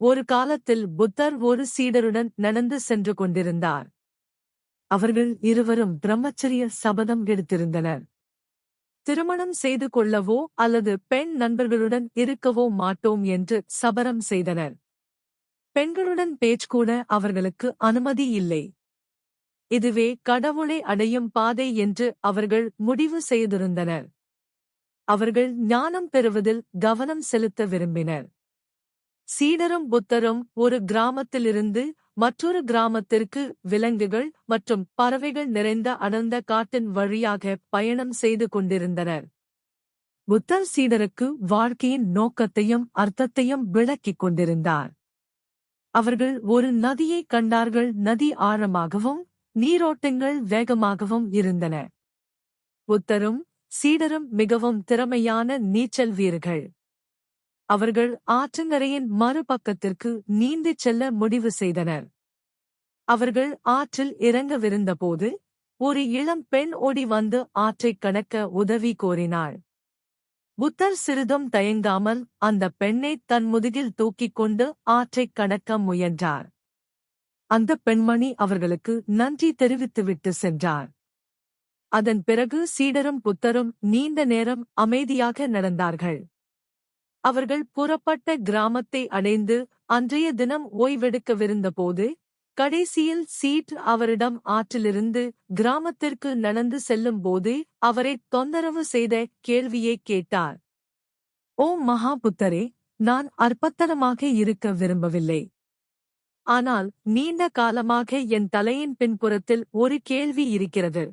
ஒரு காலத்தில் புத்தர் ஒரு சீடருடன் நடந்து சென்று கொண்டிருந்தார். அவர்கள் இருவரும் பிரம்மச்சரிய சபதம் எடுத்திருந்தனர். திருமணம் செய்து கொள்ளவோ அல்லது பெண் நண்பர்களுடன் இருக்கவோ மாட்டோம் என்று சபரம் செய்தனர். பெண்களுடன் பேச்சுக்கூட அவர்களுக்கு அனுமதி இல்லை. இதுவே கடவுளை அடையும் பாதை என்று அவர்கள் முடிவு செய்திருந்தனர். அவர்கள் ஞானம் பெறுவதில் கவனம் செலுத்த விரும்பினர். சீடரும் புத்தரும் ஒரு கிராமத்திலிருந்து மற்றொரு கிராமத்திற்கு விலங்குகள் மற்றும் பறவைகள் நிறைந்த அடர்ந்த காட்டின் வழியாக பயணம் செய்து கொண்டிருந்தனர். புத்தர் சீடருக்கு வாழ்க்கையின் நோக்கத்தையும் அர்த்தத்தையும் விளக்கிக் கொண்டிருந்தார். அவர்கள் ஒரு நதியை கண்டார்கள். நதி ஆழமாகவும் நீரோட்டங்கள் வேகமாகவும் இருந்தன. புத்தரும் சீடரும் மிகவும் திறமையான நீச்சல் வீரர்கள். அவர்கள் ஆற்றங்கரையின் மறுபக்கத்திற்கு நீந்திச் செல்ல முடிவு செய்தனர். அவர்கள் ஆற்றில் இறங்கவிருந்தபோது ஒரு இளம் பெண் ஓடி வந்து ஆற்றைக் கடக்க உதவி கோரினாள். புத்தர் சிறிதும் தயங்காமல் அந்த பெண்ணை தன் முதுகில் தூக்கிக் கொண்டு ஆற்றைக் கடக்க முயன்றார். அந்த பெண்மணி அவர்களுக்கு நன்றி தெரிவித்துவிட்டு சென்றார். அதன் பிறகு சீடரும் புத்தரும் நீண்ட நேரம் அமைதியாக நடந்தார்கள். அவர்கள் புறப்பட்ட கிராமத்தை அடைந்து அன்றைய தினம் ஓய்வெடுக்கவிருந்தபோது கடைசியில் சீட் அவரிடம் ஆற்றிலிருந்து கிராமத்திற்கு நடந்து செல்லும்போது அவரை தொந்தரவு செய்த கேள்வியை கேட்டார். ஓ மகாபுத்தரே நான் அற்பத்தனமாக இருக்க விரும்பவில்லை. ஆனால் நீண்ட காலமாக என் தலையின் பின்புறத்தில் ஒரு கேள்வி இருக்கிறது.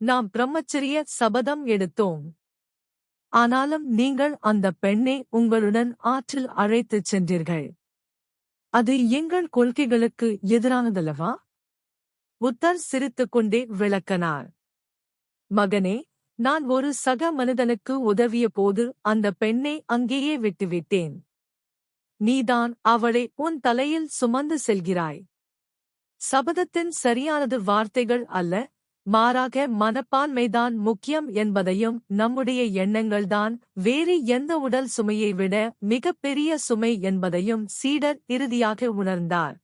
நாம் பிரம்மச்சரிய சபதம் எடுத்தோம். ஆனாலும் நீங்கள் அந்த பெண்ணை உங்களுடன் ஆற்றில் அழைத்துச் சென்றீர்கள். அது எங்கள் கொள்கைகளுக்கு எதிரானதல்லவா? புத்தர் சிரித்துக்கொண்டே விளக்கனார். மகனே நான் ஒரு சக மனிதனுக்கு உதவிய போது அந்த பெண்ணை அங்கேயே விட்டுவிட்டேன். நீதான் அவளை உன் தலையில் சுமந்து செல்கிறாய். சபதத்தின் சரியானது வார்த்தைகள் அல்ல மாறாக மனப்பான்மைதான் முக்கியம் என்பதையும் நம்முடைய எண்ணங்கள்தான் வேறு எந்த உடல் சுமையை விட மிகப்பெரிய சுமை என்பதையும் சீடர் இறுதியாக உணர்ந்தார்.